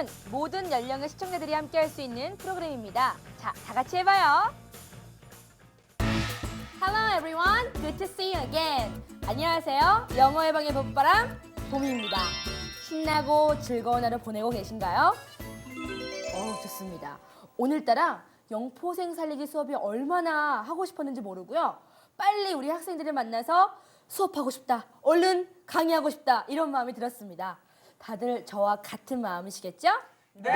프로그램은 모든 연령의 시청자들이 함께 할 수 있는 프로그램입니다. 자, 다 같이 해봐요. Hello everyone, good to see you again. 안녕하세요. 영어 해방의 봄바람 봄입니다. 신나고 즐거운 하루 보내고 계신가요? 어, 좋습니다. 오늘따라 영포생 살리기 수업이 얼마나 하고 싶었는지 모르고요. 빨리 우리 학생들을 만나서 수업하고 싶다. 얼른 강의하고 싶다. 이런 마음이 들었습니다. 다들 저와 같은 마음이시겠죠? 네.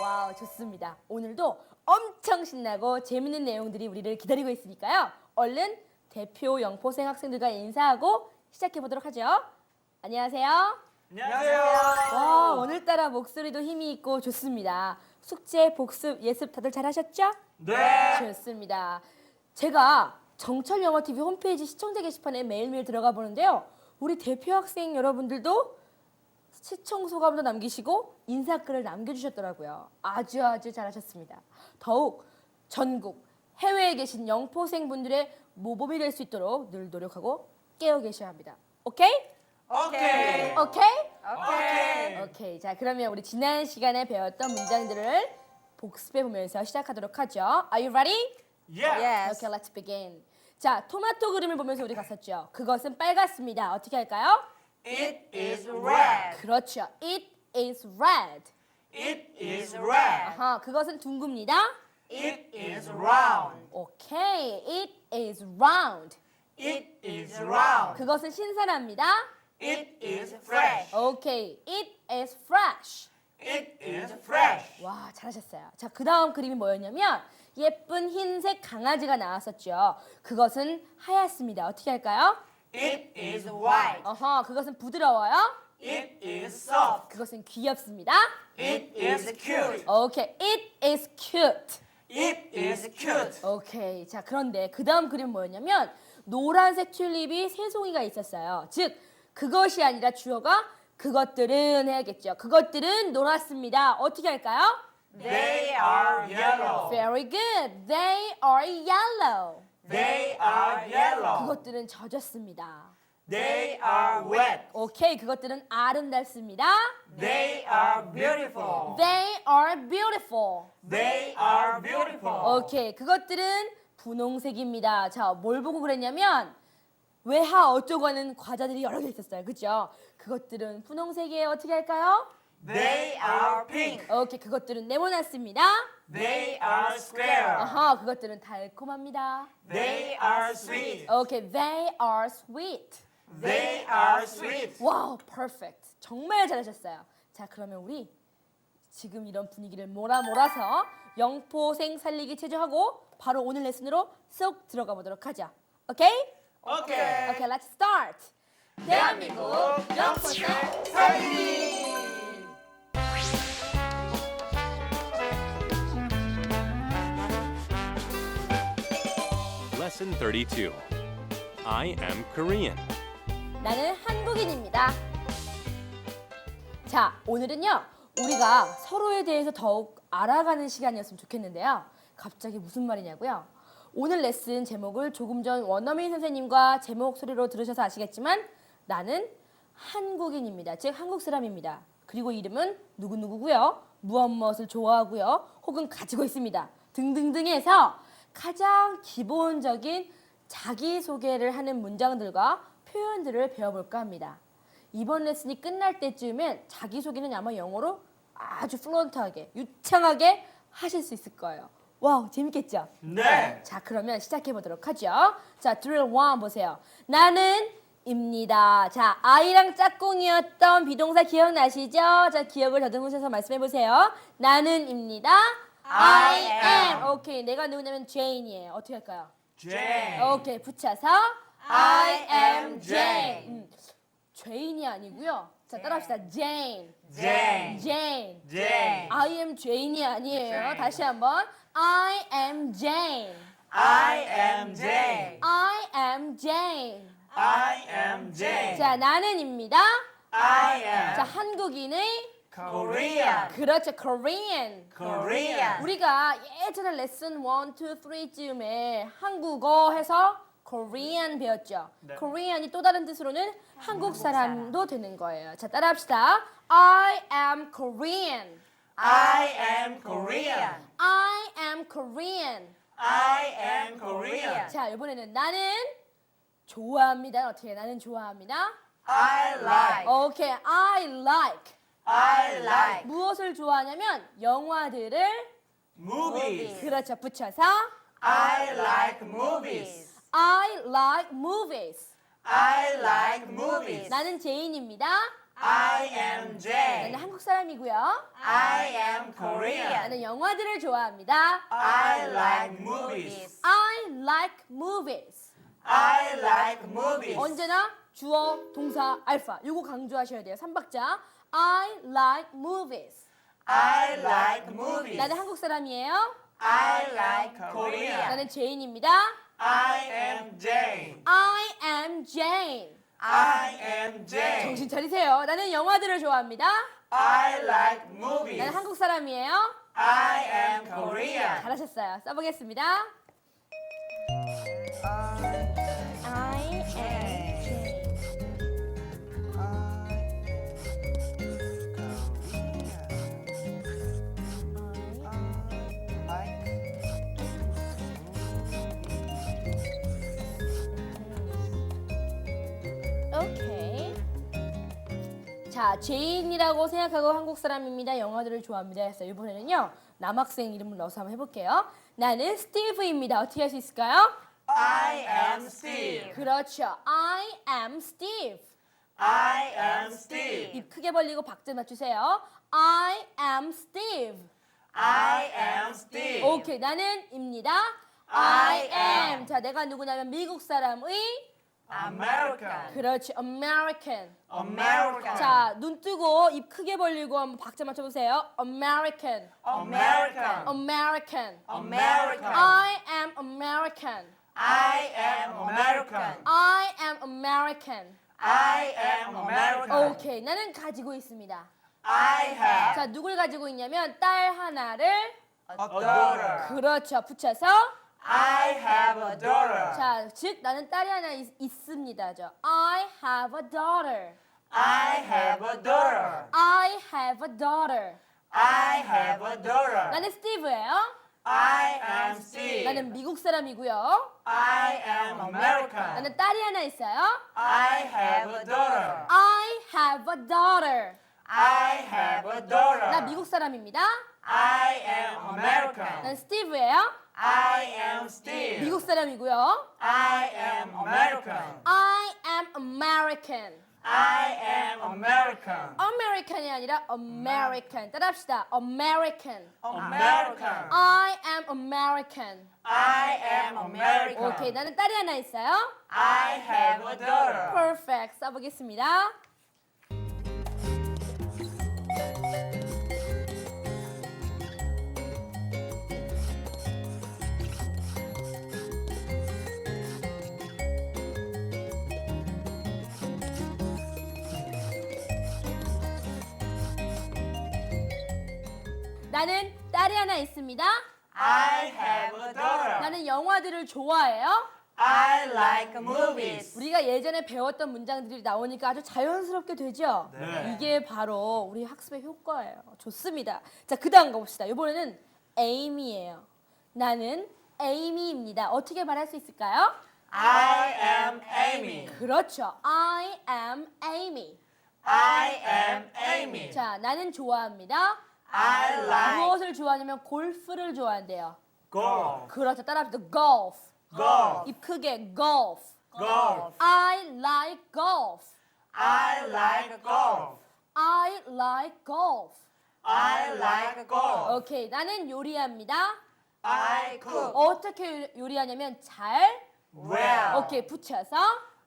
와우, 좋습니다. 오늘도 엄청 신나고 재밌는 내용들이 우리를 기다리고 있으니까요. 얼른 대표 영포생 학생들과 인사하고 시작해 보도록 하죠. 안녕하세요. 안녕하세요. 와, 오늘따라 목소리도 힘이 있고 좋습니다. 숙제, 복습, 예습 다들 잘 하셨죠? 네. 좋습니다. 제가 정철 영어 TV 홈페이지 시청자 게시판에 매일매일 들어가 보는데요. 우리 대표 학생 여러분들도 시청 소감도 남기시고 인사글을 남겨주셨더라고요. 아주 아주 잘하셨습니다. 더욱 전국 해외에 계신 영포생 분들의 모범이 될 수 있도록 늘 노력하고 깨어 계셔야 합니다. 오케이? 오케이. 오케이? 오케이. 오케이. 자, 그러면 우리 지난 시간에 배웠던 문장들을 복습해 보면서 시작하도록 하죠. Are you ready? Yes. Okay, let's begin. 자, 토마토 그림을 보면서 우리 갔었죠. 그것은 빨갛습니다. 어떻게 할까요? It is red. 그렇죠. It is red. It is red. 아하, 그것은 둥굽니다. It is round. 오케이. It is round. It is round. 그것은 신선합니다. It is fresh. 오케이. It is fresh. It is fresh. 와, 잘하셨어요. 자, 그 다음 그림이 뭐였냐면 예쁜 흰색 강아지가 나왔었죠. 그것은 하얗습니다. 어떻게 할까요? It is white. 어허, 그것은 부드러워요. It is soft. 그것은 귀엽습니다. It is cute. 오케이, it is cute. It is cute. 오케이, 자 그런데 그 다음 그림 뭐였냐면 노란색 튤립이 세 송이가 있었어요. 즉 그것이 아니라 주어가 그것들은 해야겠죠. 그것들은 노랗습니다. 어떻게 할까요? They are yellow. Very good. They are yellow. They are yellow. 그것들은 젖었습니다. They are wet. 오케이, 그것들은 아름답습니다. They are beautiful. They are beautiful. They are beautiful. 오케이, 그것들은 분홍색입니다. 자, 뭘 보고 그랬냐면 외하 어쩌고 하는 과자들이 여러 개 있었어요. 그죠? 그것들은 분홍색이에요. 어떻게 할까요? They are pink. 오케이, 그것들은 네모났습니다. They are square. 아하, 그것들은 달콤합니다. They are sweet. 오케이, they are sweet. They are sweet. 와우, perfect. 정말 잘하셨어요. 자, 그러면 우리 지금 이런 분위기를 몰아 몰아서 영포생 살리기 체조하고 바로 오늘 레슨으로 쏙 들어가 보도록 하죠. 오케이? 오케이. 오케이, let's start. 대한민국 영포생 살리기. Lesson 32. I am Korean. 나는 한국인입니다. 자, 오늘은요. 우리가 서로에 대해서 더욱 알아가는 시간이었으면 좋겠는데요. 갑자기 무슨 말이냐고요? 오늘 레슨 제목을 조금 전 원어민 선생님과 제 목 소리로 들으셔서 아시겠지만 나는 한국인입니다. 즉 한국 사람입니다. 그리고 이름은 누구누구고요. 무엇 무엇을 좋아하고요. 혹은 가지고 있습니다. 등등등 해서 가장 기본적인 자기소개를 하는 문장들과 표현들을 배워볼까 합니다. 이번 레슨이 끝날 때쯤엔 자기소개는 아마 영어로 아주 플루언트하게, 유창하게 하실 수 있을 거예요. 와우, 재밌겠죠? 네. 자, 그러면 시작해 보도록 하죠. 자, drill one 보세요. 나는 입니다. 자, 아이랑 짝꿍이었던 비동사 기억나시죠? 자, 기억을 더듬으셔서 말씀해 보세요. 나는 입니다. I am. 오케이, 내가 누구냐면 Jane이에요. 어떻게 할까요? Jane. 오케이, 붙여서 I am Jane. 음, Jane이 아니고요. 자, 따라합시다. Jane. Jane. Jane. Jane. I am Jane이 아니에요. Jane. 다시 한번. I am Jane. I am Jane. I am Jane. I am Jane. 자, 나는입니다. I am 자, 한국인의 Korean. 그렇죠. Korean. Korean. 우리가 예전에 레슨 1, 2, 3쯤에 한국어 해서 Korean 배웠죠. 네. Korean이 또 다른 뜻으로는 한국 사람도 되는 거예요. 자, 따라합시다. I am Korean. I am Korean. I am Korean. I am Korean. 자, 이번에는 나는 좋아합니다. 어떻게 해? 나는 좋아합니다. I like. 오케이. I like. I like 무엇을 좋아하냐면 영화들을 movies. 그렇죠. 붙여서 I like movies. I like movies. I like movies. 나는 제인입니다. I am 나는 Jane. 한국 사람이고요. I am Korean. 나는 영화들을 좋아합니다. I like movies. I like movies. I like movies. 언제나 주어, 동사, 알파. 요거 강조하셔야 돼요. 3박자. I like movies. I like movies. 나는 한국 사람이에요. I like Korean. 나는 제인입니다. I am Jane. I am Jane. I am Jane. 정신 차리세요. 나는 영화들을 좋아합니다. I like movies. 나는 한국 사람이에요. I am Korean. 잘하셨어요. 써보겠습니다. 자, 제인이라고 생각하고 한국 사람입니다. 영화들을 좋아합니다. 했어요. 이번에는요. 남학생 이름을 넣어서 한번 해볼게요. 나는 스티브입니다. 어떻게 할 수 있을까요? I am Steve. 그렇죠. I am Steve. I am Steve. 입 크게 벌리고 박자 맞추세요. I am Steve. I am Steve. 오케이. 나는입니다. I am. 자, 내가 누구냐면 미국 사람의 American. 그렇지. American. American. 자, 눈 뜨고 입 크게 벌리고 한번 박자 맞춰 보세요. American. American. American. American. I am American. I am American. I am American. I am American. 오케이. 나는 가지고 있습니다. I have 자, 누굴 가지고 있냐면 딸 하나를 a daughter. 그렇죠. 붙여서 I have a. 자, 즉 나는 딸이 하나 있, 있습니다죠. I have a daughter. I have a daughter. I have a daughter. I have a daughter. 나는 스티브예요. I am Steve. 나는 미국 사람이고요. I am American. 나는 딸이 하나 있어요. I have a daughter. I have a daughter. I have a daughter. 나 미국 사람입니다. I am American. 난 스티브예요. I am Steve. 미국 사람이고요. I am American. I am American. I am American. American이 아니라 American. 따라합시다. American. American. I am American. I am American. 오케이, 나는 딸이 하나 있어요. I have a daughter. Perfect. 써보겠습니다. 나는 딸이 하나 있습니다. I have a daughter. 나는 영화들을 좋아해요. I like movies. 우리가 예전에 배웠던 문장들이 나오니까 아주 자연스럽게 되죠? 네. 이게 바로 우리 학습의 효과예요. 좋습니다. 자, 그 다음 가봅시다. 이번에는 Amy예요. 나는 Amy입니다. 어떻게 말할 수 있을까요? I am Amy. 그렇죠. I am Amy. I am Amy. 자, 나는 좋아합니다. I like 무엇을 좋아하냐면 골프를 좋아한대요. golf. 그렇죠. 따라합시다. golf. Golf. 입 크게 golf. Golf. I like golf. I like golf. I like golf. I like golf. 오케이. 나는 요리합니다. I cook 어떻게 요리하냐면 잘 well. 오케이 붙여서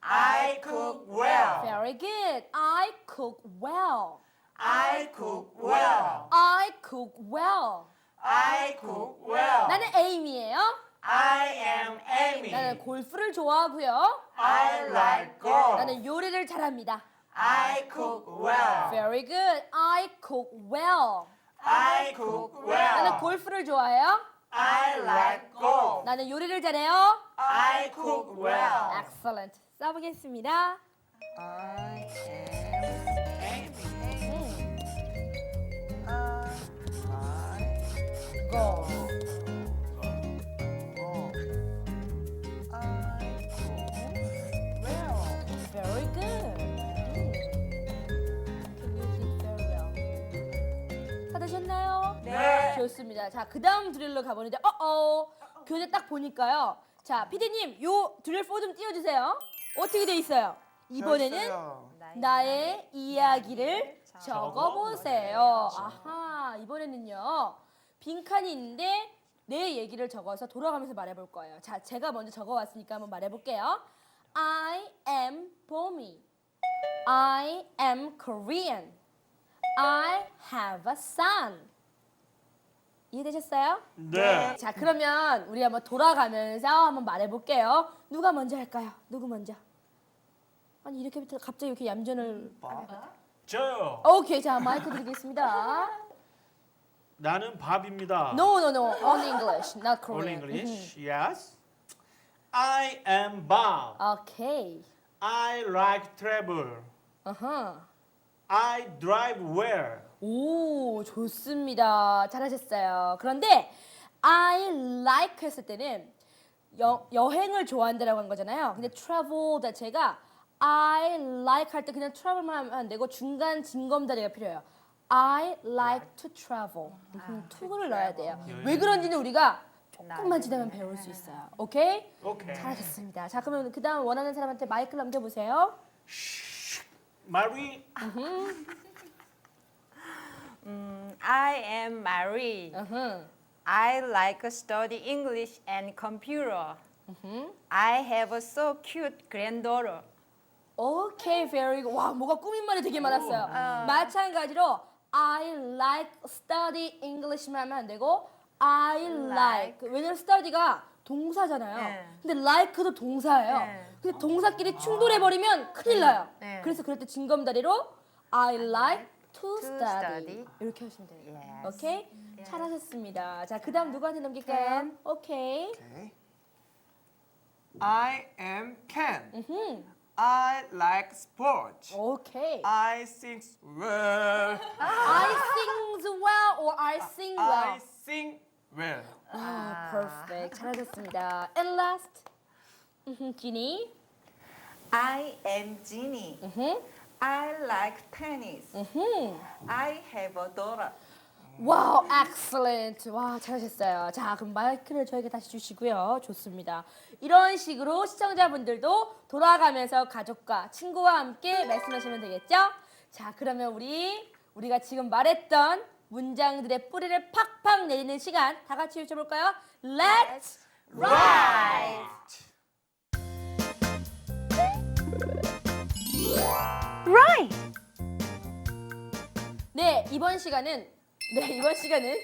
I cook well. very good. I cook well. I cook well. I cook well. I cook well. 나는 에이미예요. I am Amy. 나는 골프를 좋아하고요. I like golf. 나는 요리를 잘합니다. I cook well. Very good. I cook well. I cook 나는 well. 골프를 좋아해요. I like golf. 나는 요리를 잘해요. I cook well. Excellent. 써보겠습니다. I am go. I cook well. Very good. 음. Can you did very well. 다 되셨나요? 네. 좋습니다. 자, 그 다음 드릴로 가보는데, 어어. 교재 딱 보니까요. 자, 피디님, 요 드릴 4좀 띄워주세요. 어떻게 돼 있어요? 이번에는. 나의 이야기를 적어보세요. 아하, 이번에는요. 빈칸이 있는데 내 얘기를 적어서 돌아가면서 말해볼 거예요. 자, 제가 먼저 적어왔으니까 한번 말해볼게요. I am Bomi. I am Korean. I have a son. 이해되셨어요? 네. 자, 그러면 우리 한번 돌아가면서 한번 말해볼게요. 누가 먼저 할까요? 누구 먼저? 아니 이렇게 갑자기 이렇게 얌전을 저요. 오케이 자 마이크 드리겠습니다. 나는 밥입니다. No no no only English not All Korean. English. Yes. I am Bob. 오케이. I like travel. 어허. I drive well. 오 좋습니다. 잘하셨어요. 그런데 I like 했을 때는 여, 여행을 좋아한다라고 한 거잖아요. 근데 travel 자체가 I like 할 때 그냥 travel만 하면 안 되고 중간 징검다리가 필요해요. I like to travel. 음, to를 넣어야 돼요. 왜 그런지는 우리가 조금만 지나면 배울 수 있어요. 오케이? 오케이. 잘하셨습니다. 자 그러면 그 다음 원하는 사람한테 마이크를 넘겨보세요. 마리. I am Marie. 으흠. I like to study English and computer. I have a so cute granddaughter. 오케이, very good. 와, 뭐가 꾸민 말이 되게 많았어요. 마찬가지로 I like study English만 하면 안 되고 I like. 왜냐면 study가 동사잖아요. 네. 근데 like도 동사예요. 네. 근데 동사끼리 충돌해 버리면 큰일 나요. 네. 그래서 그럴 때 징검다리로 I like to, To study. study. 이렇게 하시면 돼요. Yes. 오케이? 잘하셨습니다. 자, 그다음 누구한테 넘길까요? 오케이. Okay. I am Ken. 음. I like sports. 오케이. I sing well. I sing well or I sing well. I sing well. 아, perfect. 잘하셨습니다. And last, 음흠, 지니. I am Ginny. 음흠, I like tennis. 음흠. I have a daughter. 와우, excellent. 와, 잘하셨어요. 자, 그럼 마이크를 저에게 다시 주시고요. 좋습니다. 이런 식으로 시청자분들도 돌아가면서 가족과 친구와 함께 말씀하시면 되겠죠? 자, 그러면 우리 우리가 지금 말했던 문장들의 뿌리를 팍팍 내리는 시간 다 같이 외쳐볼까요? Let's write. Right. 네, 이번 시간은 네, 이번 시간은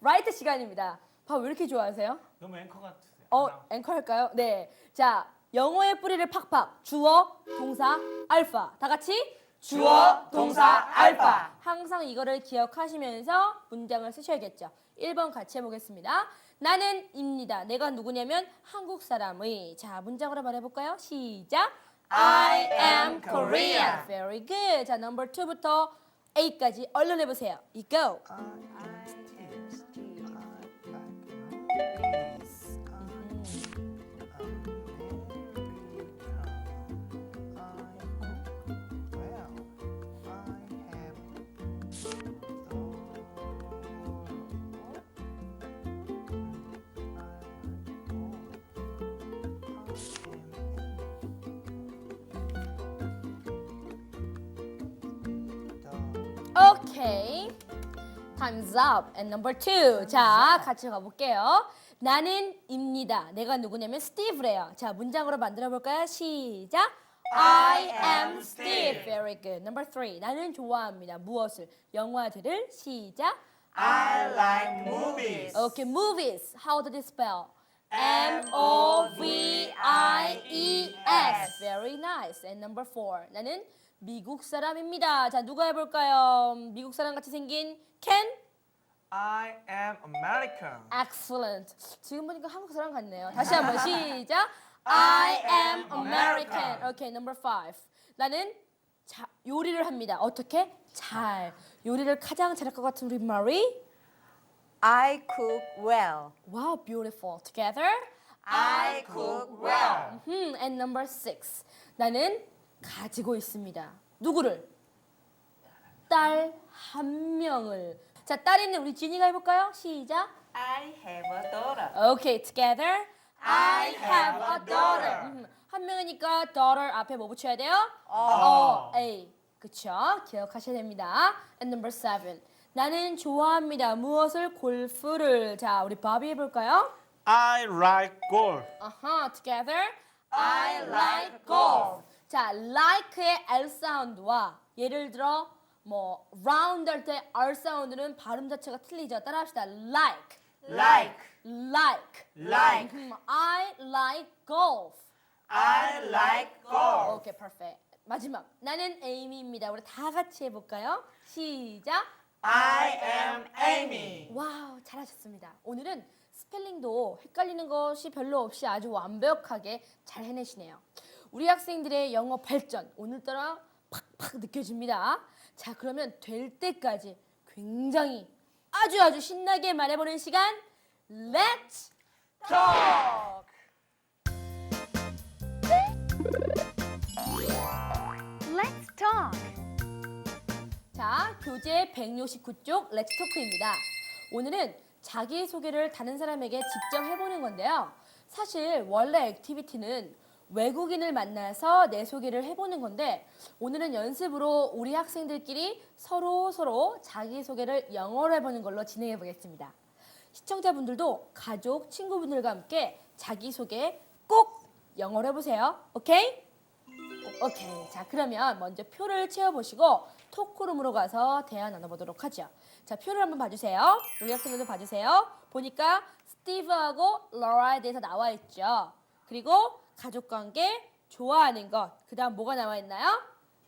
라이트 시간입니다. 밥 왜 이렇게 좋아하세요? 너무 앵커 같으세요. 어, 앵커 할까요? 네. 자, 영어의 뿌리를 팍팍. 주어, 동사, 알파. 다 같이 주어, 동사, 알파. 항상 이거를 기억하시면서 문장을 쓰셔야겠죠. 1번 같이 해보겠습니다. 나는 입니다. 내가 누구냐면 한국 사람의. 자, 문장으로 말해볼까요? 시작. I am Korean. Very good. 자, number 2부터 8까지 얼른 해보세요. You go. I. I Time's up. And number two. 자, 같이 가볼게요. 나는 입니다. 내가 누구냐면 스티브래요. 자, 문장으로 만들어 볼까요? 시작. I am Steve. Very good. Number three. 나는 좋아합니다. 무엇을? 영화들을. 시작. I like movies. Okay, movies. How do you spell? M O V I E S. Very nice. And number four. 나는 미국 사람입니다. 자, 누가 해볼까요? 미국 사람 같이 생긴 켄? I am American. Excellent. 지금 보니까 한국 사람 같네요. 다시 한번 시작. I am American. 오케이, number five. 나는 자, 요리를 합니다. 어떻게? 잘. 요리를 가장 잘할 것 같은 우리 마리. I cook well. Wow, beautiful. Together. I cook well. 음, and number six. 나는 가지고 있습니다. 누구를? 딸 한 명을. 자, 딸 있는 우리 지니가 해볼까요? 시작. I have a daughter. Okay, together. I have a daughter. 음, 한 명이니까 daughter 앞에 뭐 붙여야 돼요? 어, A. 그쵸? 기억하셔야 됩니다. And number seven. 나는 좋아합니다. 무엇을? 골프를. 자, 우리 바비 해볼까요? I like golf. 아하, together. I like golf. 자, like의 L 사운드와 예를 들어 뭐 round 할 때 R 사운드는 발음 자체가 틀리죠. 따라합시다. like, Like. like, Like. 음, I like golf. I like golf. 오케이, perfect. 마지막. 나는 에이미입니다. 우리 다 같이 해 볼까요? 시작. I am Amy. 와우, 잘하셨습니다. 오늘은 스펠링도 헷갈리는 것이 별로 없이 아주 완벽하게 잘 해내시네요. 우리 학생들의 영어 발전 오늘따라 팍팍 느껴집니다. 자, 그러면 될 때까지 굉장히 아주 아주 신나게 말해보는 시간. Let's talk. Let's talk. 자, 교재 169쪽 렛츠토크입니다. 오늘은 자기소개를 다른 사람에게 직접 해보는 건데요. 사실 원래 액티비티는 외국인을 만나서 내 소개를 해보는 건데 오늘은 연습으로 우리 학생들끼리 서로 서로 자기 소개를 영어로 해보는 걸로 진행해 보겠습니다. 시청자분들도 가족, 친구분들과 함께 자기 소개 꼭 영어로 해보세요. 오케이? 오케이. 자, 그러면 먼저 표를 채워보시고 토크룸으로 가서 대화 나눠보도록 하죠. 자, 표를 한번 봐주세요. 우리 학생들도 봐주세요. 보니까 스티브하고 러라에 대해서 나와 있죠. 그리고 가족관계, 좋아하는 것, 그 다음 뭐가 나와 있나요?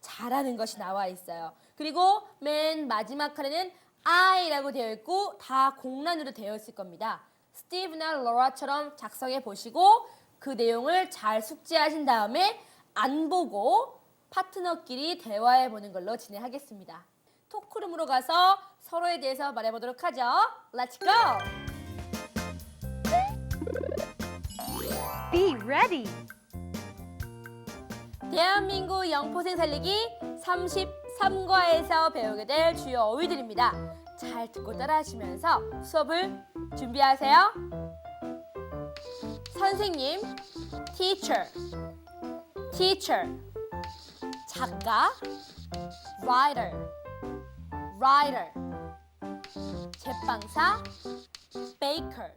잘하는 것이 나와 있어요. 그리고 맨 마지막 칸에는 I라고 되어 있고 다 공란으로 되어 있을 겁니다. 스티브나 로라처럼 작성해 보시고 그 내용을 잘 숙지하신 다음에 안 보고 파트너끼리 대화해 보는 걸로 진행하겠습니다. 토크룸으로 가서 서로에 대해서 말해 보도록 하죠. Let's go! Be ready. 대한민국 영포생 살리기 33과에서 배우게 될 주요 어휘들입니다. 잘 듣고 따라하시면서 수업을 준비하세요. 선생님, teacher, teacher, 작가, writer, writer, 제빵사, baker,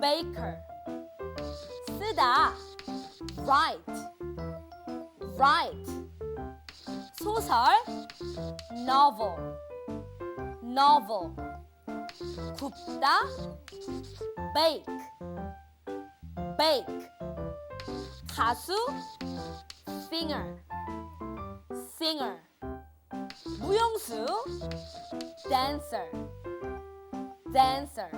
baker, 쓰다, write, write 소설 novel novel 굽다 bake bake 가수 singer singer 무용수 dancer dancer